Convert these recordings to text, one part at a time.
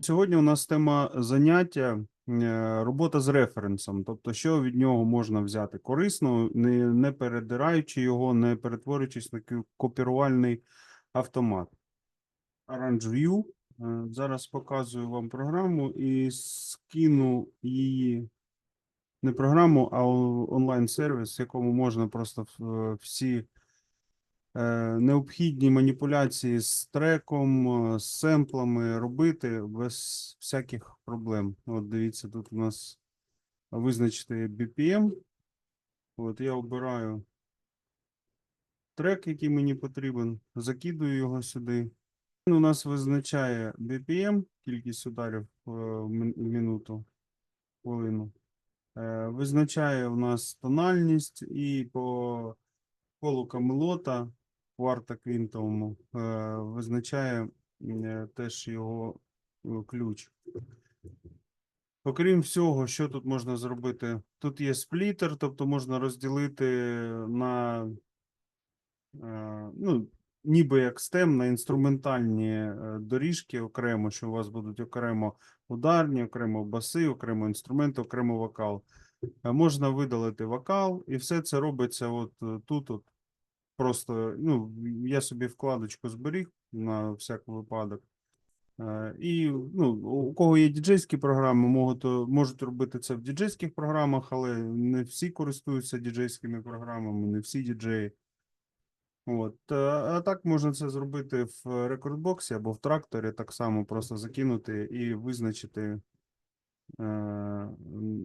Сьогодні у нас тема заняття е, робота з референсом, тобто, що від нього можна взяти корисно, не, не передираючи його, не перетворюючись на копірувальний автомат. Orange View. Е, Зараз показую вам програму і скину її не програму, а онлайн-сервіс, в якому можна просто всі е, необхідні маніпуляції з треком, е, з семплами робити без всяких проблем. От дивіться, тут у нас визначити BPM. От я обираю трек, який мені потрібен, закидую його сюди. Він у нас визначає BPM, кількість ударів е, в минуту, хвилину. Е, Визначає у нас тональність і по колу камелота кварта квінтовому е, визначає е, теж його е, ключ. Окрім всього, що тут можна зробити? Тут є сплітер, тобто можна розділити на ну, ніби як STEM, на інструментальні доріжки окремо, що у вас будуть окремо ударні, окремо баси, окремо інструменти, окремо вокал. Можна видалити вокал, і все це робиться от тут, от просто, ну, я собі вкладочку зберіг на всяк випадок. Е, І ну, у кого є діджейські програми, можуть, можуть робити це в діджейських програмах, але не всі користуються діджейськими програмами, не всі діджеї. От. е, А так можна це зробити в рекордбоксі або в тракторі, так само просто закинути і визначити е,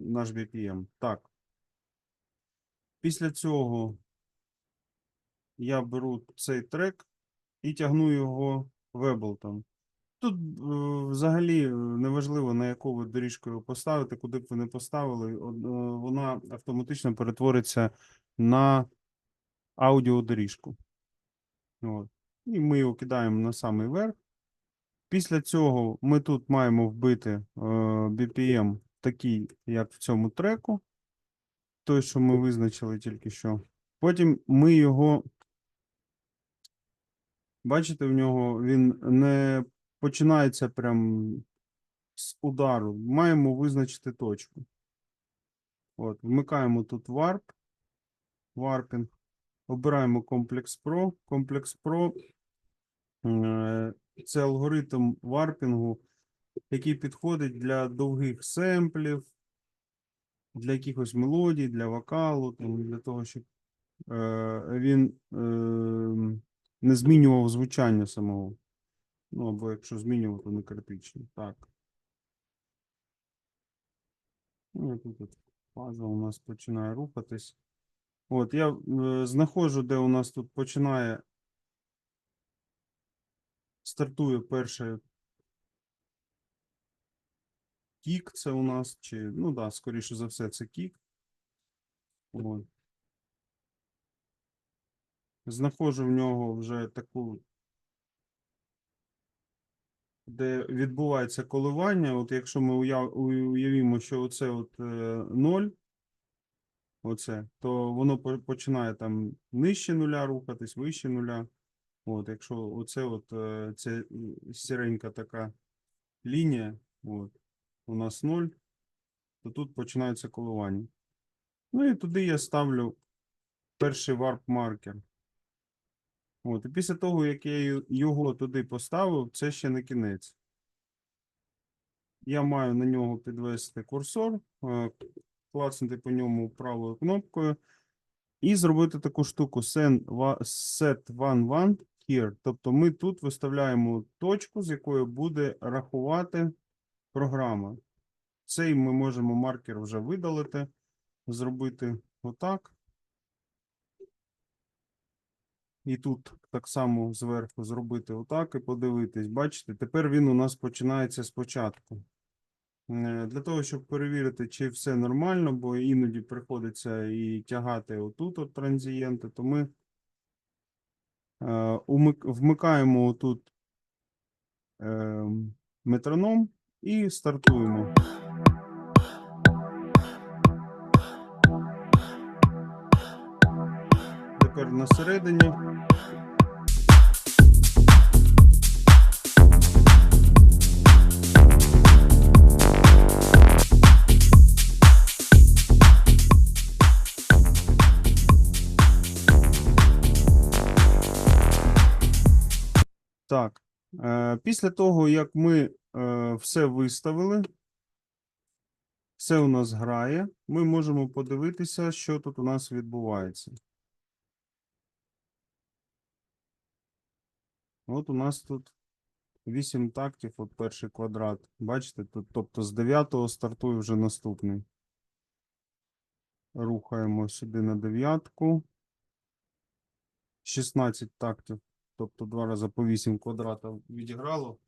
наш BPM. Так. Після цього я беру цей трек і тягну його в Ableton. Тут е, взагалі е, неважливо, на яку ви доріжку його поставите, куди б ви не поставили, е, вона автоматично перетвориться на аудіодоріжку. От. І ми його кидаємо на самий верх. Після цього ми тут маємо вбити BPM такий, як в цьому треку, той, що ми визначили тільки що. Потім ми його, бачите, в нього він не починається прям з удару. Маємо визначити точку. От, вмикаємо тут Warp, Warping, обираємо Complex Pro. Complex Pro е, це алгоритм варпінгу, який підходить для довгих семплів, для якихось мелодій, для вокалу, для того, щоб е, він е, не змінював звучання самого. Ну, або якщо змінював, то не критично. Так. Ну, тут от фаза у нас починає рухатись. От, я е, знаходжу, де у нас тут починає стартує перший кік, це у нас, чи, ну да, скоріше за все, це кік. От. Знаходжу в нього вже таку, де відбувається коливання. От якщо ми уяв- уявімо, що оце от е, 0, оце, то воно починає там нижче нуля рухатись, вище нуля. От, якщо оце от е, це е, сіренька така лінія, от, у нас 0, то тут починається коливання. Ну і туди я ставлю перший варп-маркер. От, і після того, як я його туди поставив, це ще не кінець. Я маю на нього підвести курсор, е, клацнути по ньому правою кнопкою і зробити таку штуку set one one here. Тобто ми тут виставляємо точку, з якої буде рахувати програма. Цей ми можемо маркер вже видалити, зробити отак. І тут так само зверху зробити отак і подивитись. Бачите, тепер він у нас починається спочатку. Е, Для того, щоб перевірити, чи все нормально, бо іноді приходиться і тягати отут от транзієнти, то ми е, вмикаємо отут е, метроном і стартуємо. отвір на середині. Так, е, після того, як ми е, все виставили, все у нас грає, ми можемо подивитися, що тут у нас відбувається. От у нас тут 8 тактів, от перший квадрат. Бачите, тут, тобто з 9 стартує вже наступний. Рухаємо сюди на дев'ятку. 16 тактів, тобто два рази по 8 квадратів відіграло.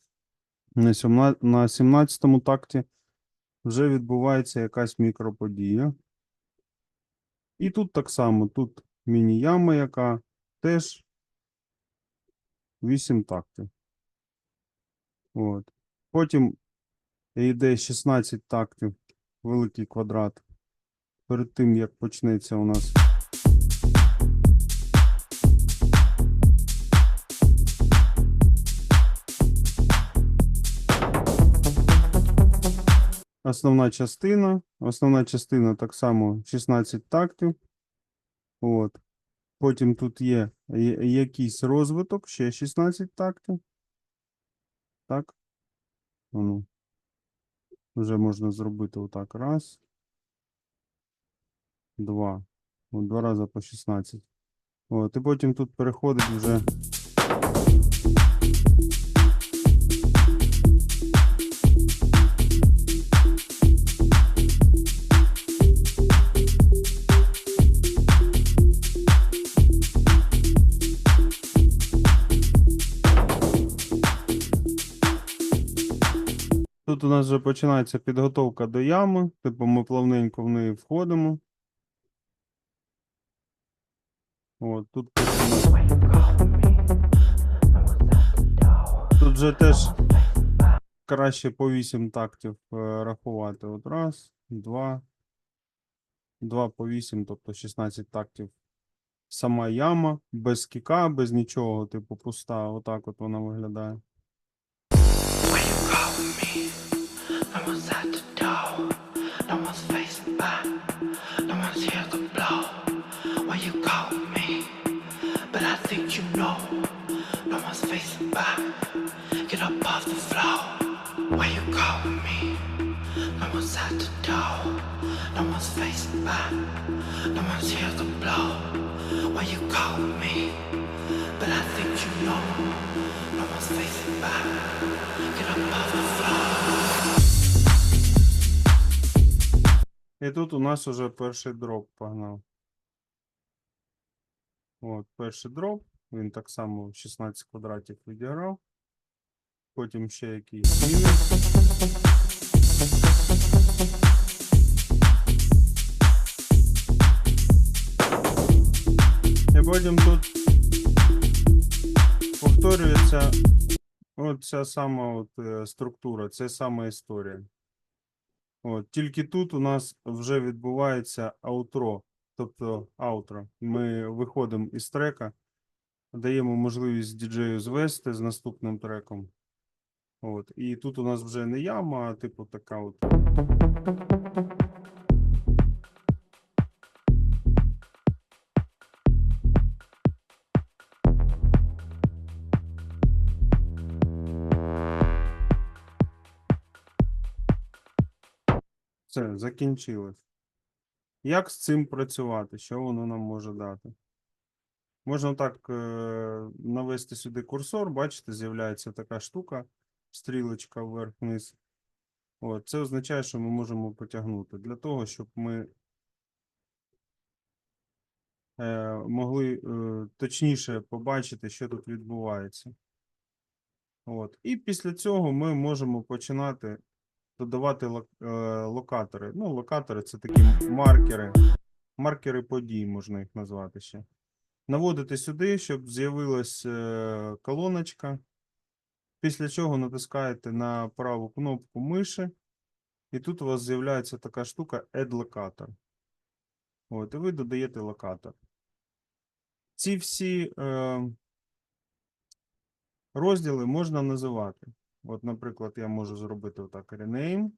На, на 17 такті вже відбувається якась мікроподія. І тут так само, тут міні-яма, яка теж 8 тактів. От. Потім йде 16 тактів, великий квадрат. Перед тим, як почнеться у нас основна частина. Основна частина так само 16 тактів. От. Потім тут є якийсь розвиток, ще 16 тактів. Так. Ну. Вже можна зробити отак. Раз. Два. Два рази по 16. От. І потім тут переходить вже. Тут у нас вже починається підготовка до ями. Типу ми плавненько в неї входимо. От, тут, тут вже теж краще по 8 тактів е, рахувати. От раз, два, два по 8, тобто 16 тактів. Сама яма, без кіка, без нічого, типу пуста. Отак от вона виглядає. Get up off the floor. І тут у нас уже перший дроп погнав. От, перший дроп. Він так само 16 квадратів відіграв. Потім ще якийсь. І потім тут повторюється от ця сама от, е, структура, це сама історія. От, тільки тут у нас вже відбувається аутро, тобто аутро. Ми виходимо із трека, даємо можливість діджею звести з наступним треком. От, і тут у нас вже не яма, а типу така от. Все, закінчилось. Як з цим працювати? Що воно нам може дати? Можна так е, навести сюди курсор, бачите, з'являється така штука, стрілочка вверх-вниз. Це означає, що ми можемо потягнути для того, щоб ми е, могли е, точніше побачити, що тут відбувається. От. І після цього ми можемо починати додавати е, локатори. Ну, локатори це такі маркери, маркери подій, можна їх назвати ще. Наводити сюди, щоб з'явилась е, колоночка. Після чого натискаєте на праву кнопку миші, і тут у вас з'являється така штука Add Locator. От, і ви додаєте локатор. Ці всі е, розділи можна називати. От, наприклад, я можу зробити отак rename.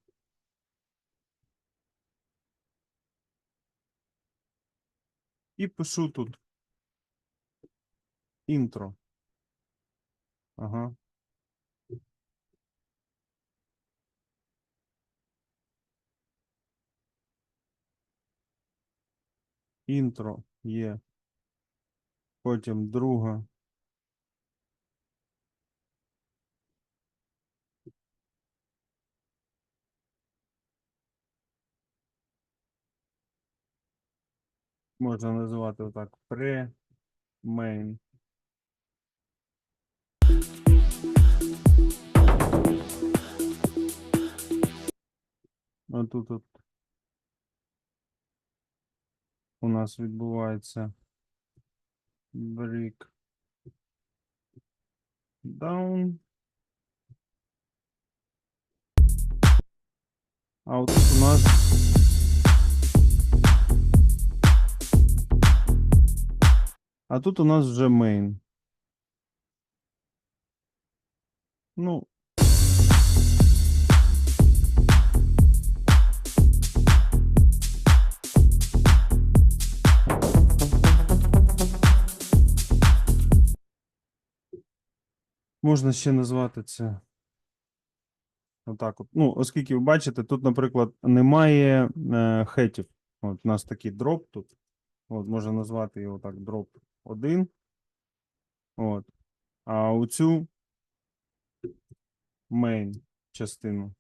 І пишу тут інтро. Ага. Інтро є. Потім друга. Можна називати отак pre main. А тут от у нас відбувається break down. А от у нас А тут у нас вже main. Ну. Можна ще назвати це. Отак от. Ну, оскільки ви бачите, тут, наприклад, немає е, хетів. От у нас такий дроп тут. От, можна назвати його так дроп 1. От. А оцю main частину.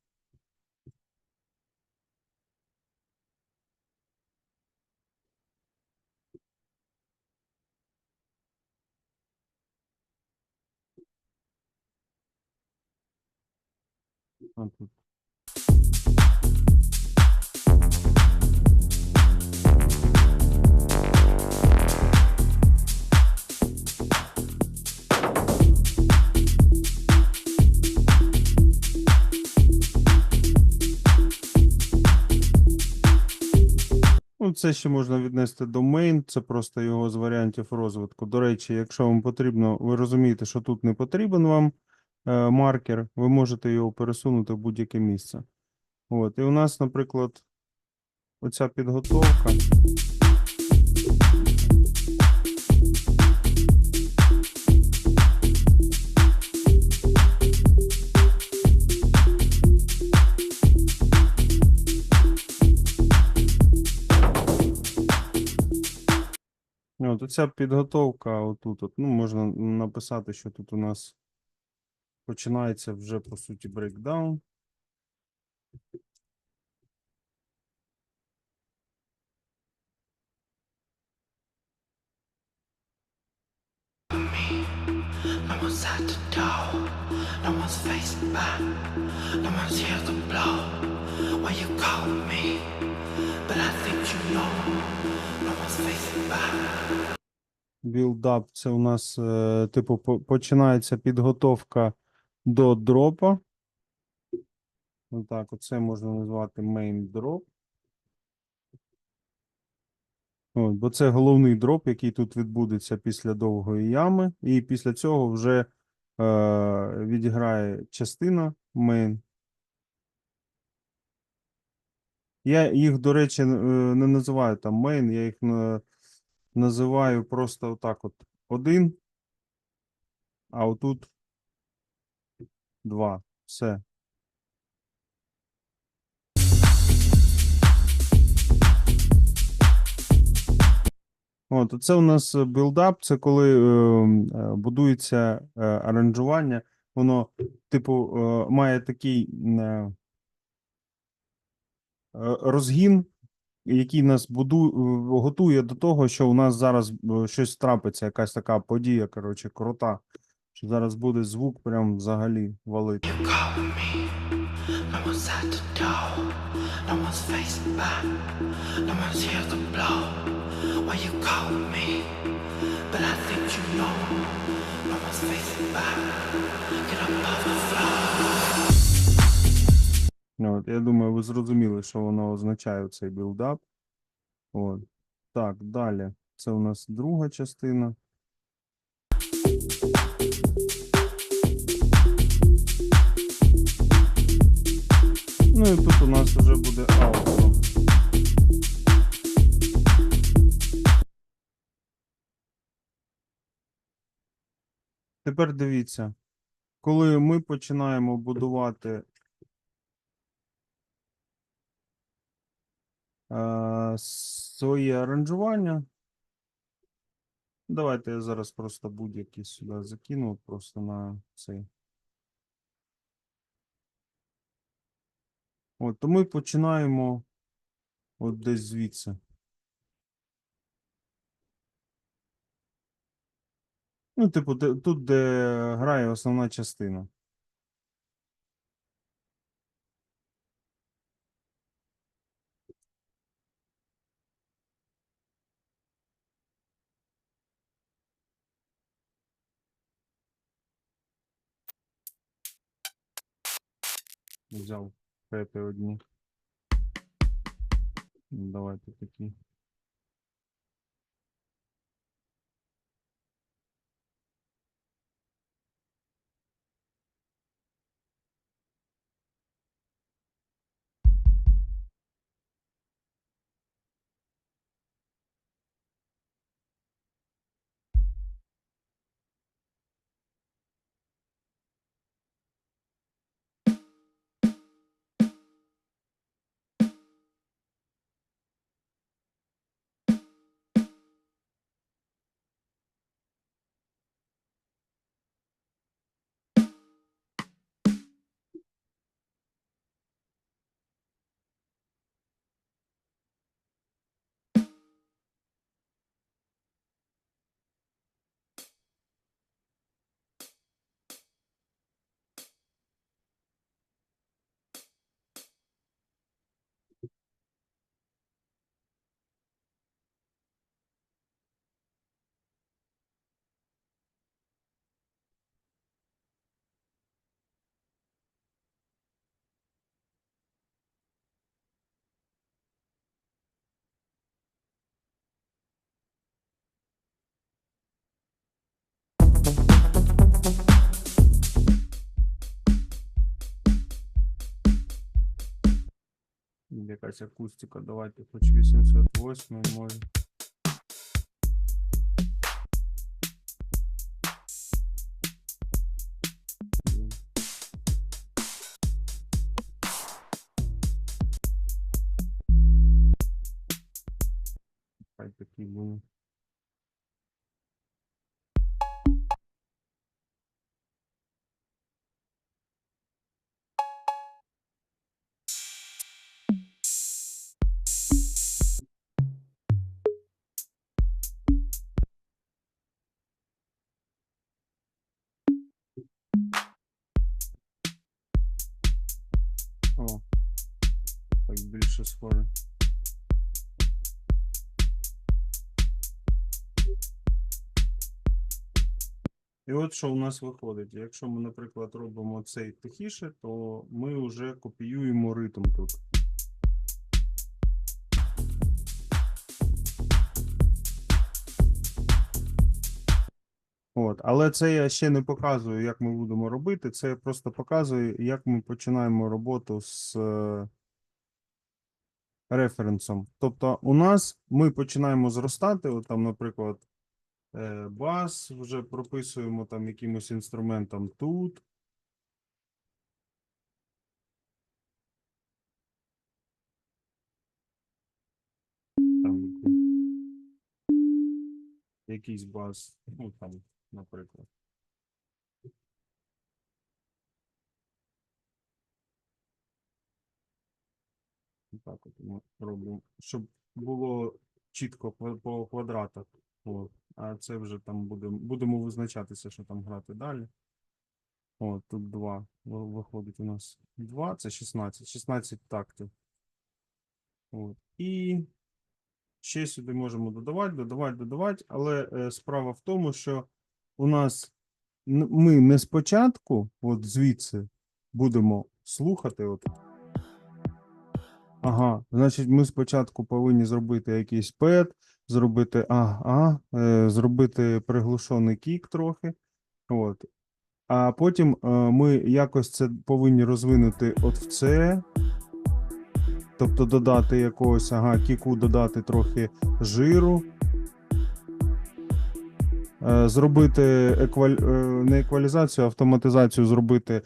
Отут. Ну, це ще можна віднести до main, це просто його з варіантів розвитку. До речі, якщо вам потрібно, ви розумієте, що тут не потрібен вам е, маркер, ви можете його пересунути в будь-яке місце. От, і у нас, наприклад, оця підготовка. От оця підготовка отут, от, ну, можна написати, що тут у нас починається вже, по суті, брейкдаун. Why you call me? But I think you know. No one's facing back. Build-up – це у нас, е, типу, по- починається підготовка до дропа. Отак, оце можна назвати main drop. От, бо це головний дроп, який тут відбудеться після довгої ями, і після цього вже е, відіграє частина main. Я їх, до речі, е, не називаю там main, я їх на- називаю просто отак от один, а отут два. Все. От, це у нас білдап, це коли е, е, будується е, аранжування. Воно, типу, е, має такий е, е, розгін, який нас буду, е, готує до того, що у нас зараз е, щось трапиться, якась така подія, коротше, крута. Що зараз буде звук прям взагалі валити. Get above the flow. Ну, От, я думаю, ви зрозуміли, що воно означає цей білдап. От. Так, далі. Це у нас друга частина. Ну і тут у нас вже буде аутро. Тепер дивіться. коли ми починаємо будувати свої аранжування. Давайте я зараз просто будь-які сюди закину, просто на цей. От, то ми починаємо от десь звідси. Ну, типу, тут, де грає основна частина. Взяв пети одні. Давайте такі. Якась акустика, давайте хоч 808 може. Хай такий буде. Більше схоже. І от що у нас виходить. Якщо ми, наприклад, робимо цей тихіше, то ми вже копіюємо ритм тут. От, але це я ще не показую, як ми будемо робити. Це я просто показую, як ми починаємо роботу з е, референсом. Тобто, у нас ми починаємо зростати. От там, наприклад, е, бас вже прописуємо там якимось інструментом тут. Якийсь бас, ну там, наприклад. Так от ми робимо, щоб було чітко по, квадратах. От. А це вже там будемо, будемо визначатися, що там грати далі. От, тут два. Виходить у нас два, це 16. 16 тактів. От. І ще сюди можемо додавати, додавати, додавати, але е, справа в тому, що у нас ми не спочатку, от звідси, будемо слухати. От. Ага, значить, ми спочатку повинні зробити якийсь пет, зробити а, а, е, зробити приглушений кік трохи. От. А потім е, ми якось це повинні розвинути от в це. Тобто додати якогось, ага, кіку додати трохи жиру. е, зробити екваль... не еквалізацію, а автоматизацію зробити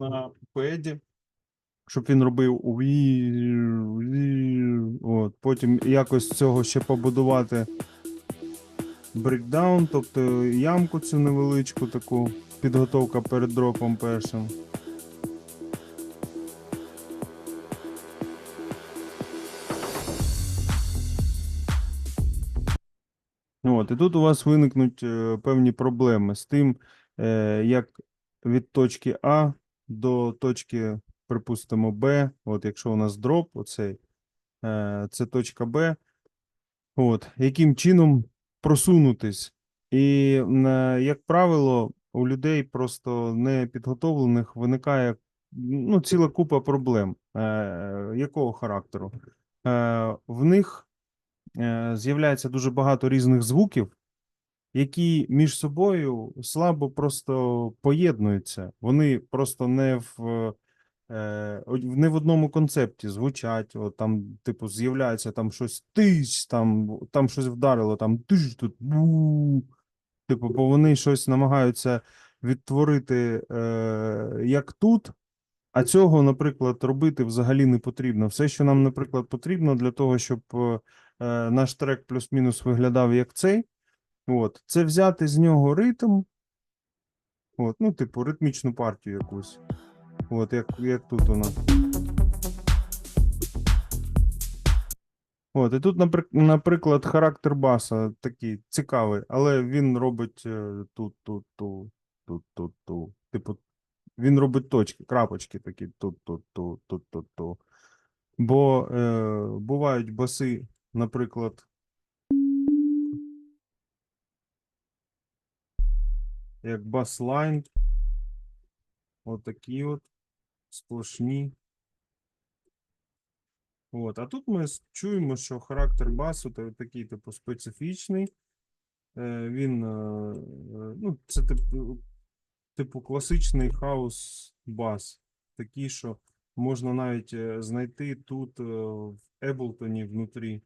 на педі, щоб він робив от, потім якось з цього ще побудувати брейкдаун, тобто ямку цю невеличку таку, підготовка перед дропом першим. От, і тут у вас виникнуть е, певні проблеми з тим, е, як від точки А до точки, припустимо, Б. От якщо у нас дроп, оцей, е, це точка Б. От, яким чином просунутись? І, е, як правило, у людей просто непідготовлених виникає ну, ціла купа проблем. Е, якого характеру? В них з'являється дуже багато різних звуків, які між собою слабо просто поєднуються. Вони просто не в, е, не в одному концепті звучать. От там, типу, з'являється там щось тиш, там, там щось вдарило, там тиш, тут бу. Типу, бо вони щось намагаються відтворити е, як тут. А цього, наприклад, робити взагалі не потрібно. Все, що нам, наприклад, потрібно для того, щоб е, наш трек плюс-мінус виглядав як цей, от, це взяти з нього ритм, от, ну, типу, ритмічну партію якусь. От, як, як тут у нас. От, і тут, наприклад, характер баса такий цікавий, але він робить е, тут, тут, тут, тут, тут, тут. Типу, він робить точки, крапочки такі тут, тут, тут, тут, тут, тут. Бо е, бувають баси, наприклад. Як бас-лайн. Отакі от сплошні. От, а тут ми чуємо, що характер басу та- такий, типу, специфічний. Е, він, е, е, ну, це типу, типу класичний хаус бас. Такий, що можна навіть знайти тут в Ableton внутрі,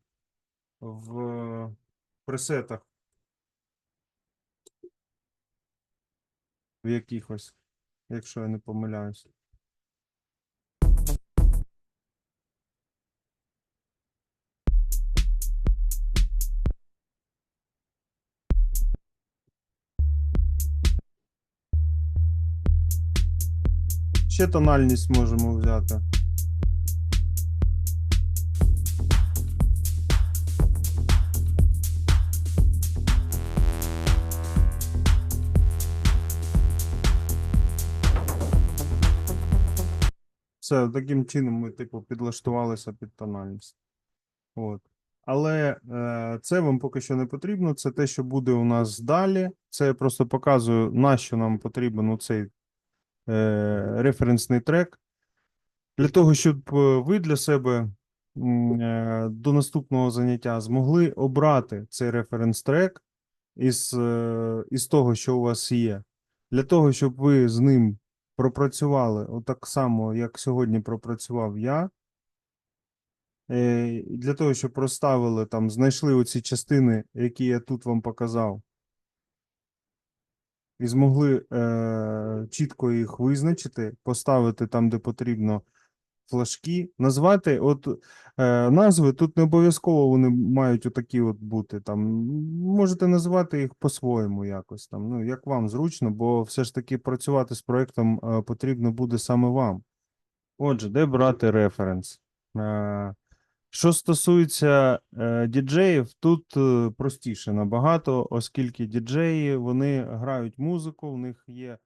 в пресетах. В якихось, якщо я не помиляюсь. Ще тональність можемо взяти. Все, таким чином ми, типу, підлаштувалися під тональність. От. Але е, це вам поки що не потрібно. Це те, що буде у нас далі. Це я просто показую, на що нам потрібен цей референсний трек. Для того, щоб е, ви для себе е, до наступного заняття змогли обрати цей референс трек із, е, із того, що у вас є. Для того, щоб ви з ним пропрацювали отак само, як сьогодні пропрацював я. Е, Для того, щоб розставили там, знайшли оці частини, які я тут вам показав, і змогли е, чітко їх визначити, поставити там, де потрібно флажки, назвати. От е, назви тут не обов'язково вони мають отакі от бути. Там можете назвати їх по-своєму якось там, ну як вам зручно, бо все ж таки працювати з проектом е, потрібно буде саме вам. Отже, де брати референс? Е, що стосується е, діджеїв, тут е, простіше набагато, оскільки діджеї вони грають музику, в них є